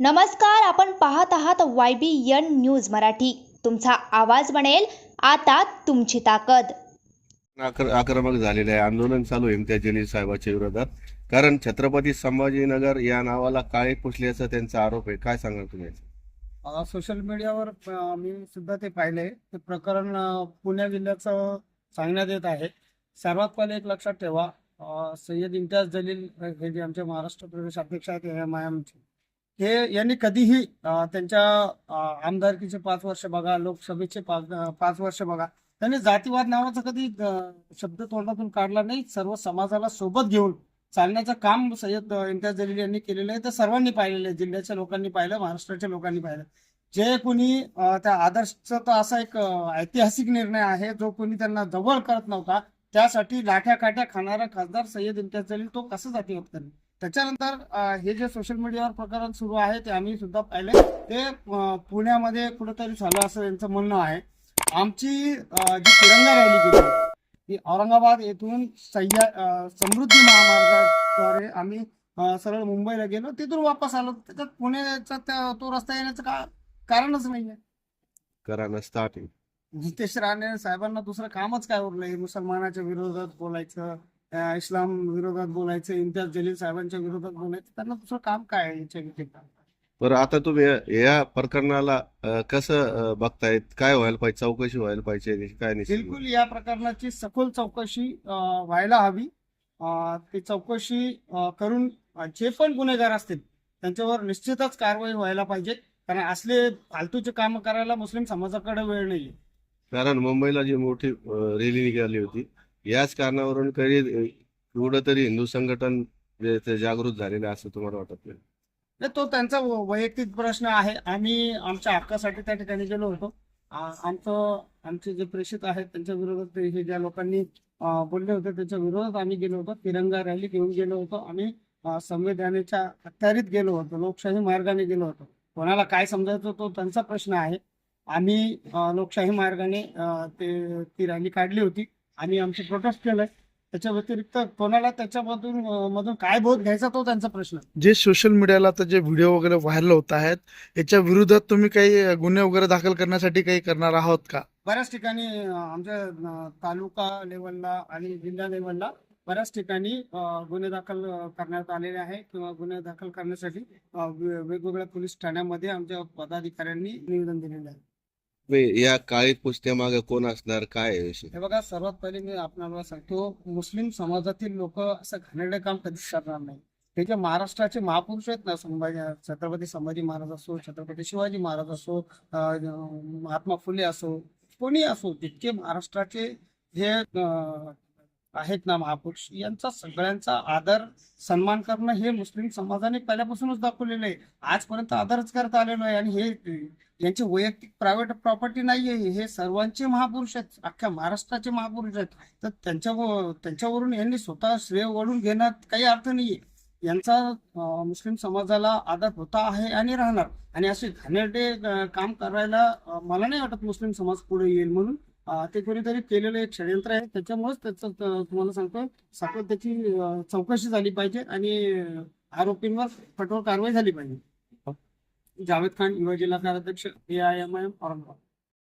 नमस्कार आपण पाहत आहात Y B N news Marathi. तुमचा आवाज बनेल आता तुमची ताकद. आक्र- आक्रमक झालेले आहे. आंदोलन चालू आहे इम्तियाज जलील साहेबाच्या विरोधात. कारण छत्रपती संभाजीनगर या नावाला काळे पुसल्याचा त्यांचा आरोप आहे. काय सांगाल तुम्ही? अ, सोशल मीडियावर अ, मी सुद्धा ते पाहिले ते प्रकरण अ, पुणे जिल्ह्याचं सांगण्यात येत आहे. सर्वात पहिले एक लक्षात ठेवा. अ, सय्यद इम्तियाज जलील हे जे आमचे महाराष्ट्र प्रदेश अध्यक्ष आहेत एम आय एमचे हे यांनी कधीही त्यांच्या आमदारकीचे पाच वर्ष बघा लोकसभेचे पाच पाच वर्ष बघा त्यांनी जातीवाद नावाचा कधी शब्द तोंडातून काढला नाही. सर्व समाजाला सोबत घेऊन चालण्याचं काम सय्यद इम्तियाज जलील यांनी केलेलं आहे. ते सर्वांनी पाहिलेलं आहे. जिल्ह्याच्या लोकांनी पाहिलं महाराष्ट्राच्या लोकांनी पाहिलं. जे कोणी त्या आदर्शचा तर असा एक ऐतिहासिक निर्णय आहे. जो कोणी त्यांना जवळ करत नव्हता त्यासाठी लाठ्या काठ्या खाणारा खासदार सय्यद इम्तियाज जलील तो कसं जाती करेल? त्याच्यानंतर हे जे सोशल मीडियावर प्रकरण सुरू आहे ते आम्ही सुद्धा पाहिले. ते पुण्यामध्ये कुठेतरी झालं असं यांचं म्हणणं आहे. आमची जी तिरंगा रॅली केली ती औरंगाबाद येथून सह्या समृद्धी महामार्गाद्वारे आम्ही सरळ मुंबईला गेलो. तिथून वापस आलो. त्याच्यात पुण्याचा त्या- तो रस्ता येण्याचं का कारणच नाहीये. कारण स्टार्टिंग नितेश राणे साहेबांना दुसरं कामच काय उरलंय? मुसलमानाच्या विरोधात बोलायचं इस्लाम विरोधात बोलायचं इम्तियाज जलील साहेबांच्या विरोधात बोलायचं त्यांना दुसरं काम काय याच्या व्यतिरिक्त? बरं आता तुम्ही या प्रकरणाला कसं बघतायत? काय व्हायला पाहिजे? चौकशी व्हायला पाहिजे? काय निश्चित बिलकुल या प्रकरणाची सखोल चौकशी व्हायला हवी. ती चौकशी करून जे पण गुन्हेगार असतील त्यांच्यावर निश्चितच कारवाई व्हायला पाहिजे. कारण असले फालतूचे काम करायला मुस्लिम समाजाकडे वेळ नाहीये. कारण मुंबईला जी मोठी रॅली निघाली होती याच कारणावरून कधी एवढं तरी हिंदू संघटन जे ते जागृत झालेलं आहे असं तुम्हाला वाटत नाही? नाही, तो त्यांचा वैयक्तिक प्रश्न आहे. आम्ही आमच्या हक्कासाठी त्या ठिकाणी गेलो होतो. आमचं आमचे जे प्रेषित आहेत त्यांच्या विरोधात हे ज्या लोकांनी बोलले होते त्यांच्या विरोधात आम्ही गेलो होतो. तिरंगा रॅली घेऊन गेलो होतो. आम्ही संविधानाच्या अखत्यारीत गेलो होतो. लोकशाही मार्गाने गेलो होतो. कोणाला काय समजायचं तो त्यांचा प्रश्न आहे. आम्ही लोकशाही मार्गाने ते ती रॅली काढली होती. आम्ही आमचं प्रोटेस्ट केलंय त्याच्या व्यतिरिक्त कोणाला त्याच्यामधून मधून काय बोध घ्यायचा तो त्यांचा प्रश्न. जे सोशल मीडियाला आता जे व्हिडिओ वगैरे व्हायरल होत आहेत याच्या विरोधात तुम्ही काही गुन्हे वगैरे दाखल करण्यासाठी काही करणार आहोत का? बऱ्याच ठिकाणी आमच्या तालुका लेवलला आणि जिल्हा लेवलला बऱ्याच ठिकाणी गुन्हे दाखल करण्यात आलेले आहे किंवा गुन्हे दाखल करण्यासाठी वेगवेगळ्या पोलीस ठाण्यामध्ये आमच्या पदाधिकाऱ्यांनी निवेदन दिलेलं आहे. मी या काळी पुसत्यामागे कोण असणार? काय आहे विषय? हे बघा सर्वात पहिले मी आपल्याला सांगतो मुस्लिम समाजातील लोक असं घाणेरडे काम कधीच करणार नाही. हे जे महाराष्ट्राचे महापुरुष आहेत ना संभाजी छत्रपती संभाजी महाराज असो छत्रपती शिवाजी महाराज असो अं, महात्मा फुले असो कोणी असो जितके महाराष्ट्राचे जे अं, आहेत ना महापुरुष. यांचा सगळ्यांचा आदर सन्मान करणं हे मुस्लिम समाजाने पहिल्यापासूनच दाखवलेलं आहे. आजपर्यंत आदरच करत आलेलो आहे. आणि हे यांची वैयक्तिक प्रायव्हेट प्रॉपर्टी नाहीये. हे सर्वांचे महापुरुष आहेत. अख्ख्या महाराष्ट्राचे महापुरुष आहेत. तर त्यांच्या त्यांच्यावरून यांनी स्वतः श्रेय ओढून घेण्यात काही अर्थ नाहीये. यांचा मुस्लिम समाजाला आदर होता आहे आणि राहणार. आणि असे घाणेरडे काम करायला मला नाही वाटत मुस्लिम समाज पुढे येईल म्हणून. ते कोणीतरी केलेलं एक षडयंत्र आहे. त्याच्यामुळेच त्याचं तुम्हाला सांगतो सखोल त्याची चौकशी झाली पाहिजे आणि आरोपींवर कठोर कारवाई झाली पाहिजे. जावेद खान युवा जिल्हा कार्याध्यक्ष A I M I M Aurangabad.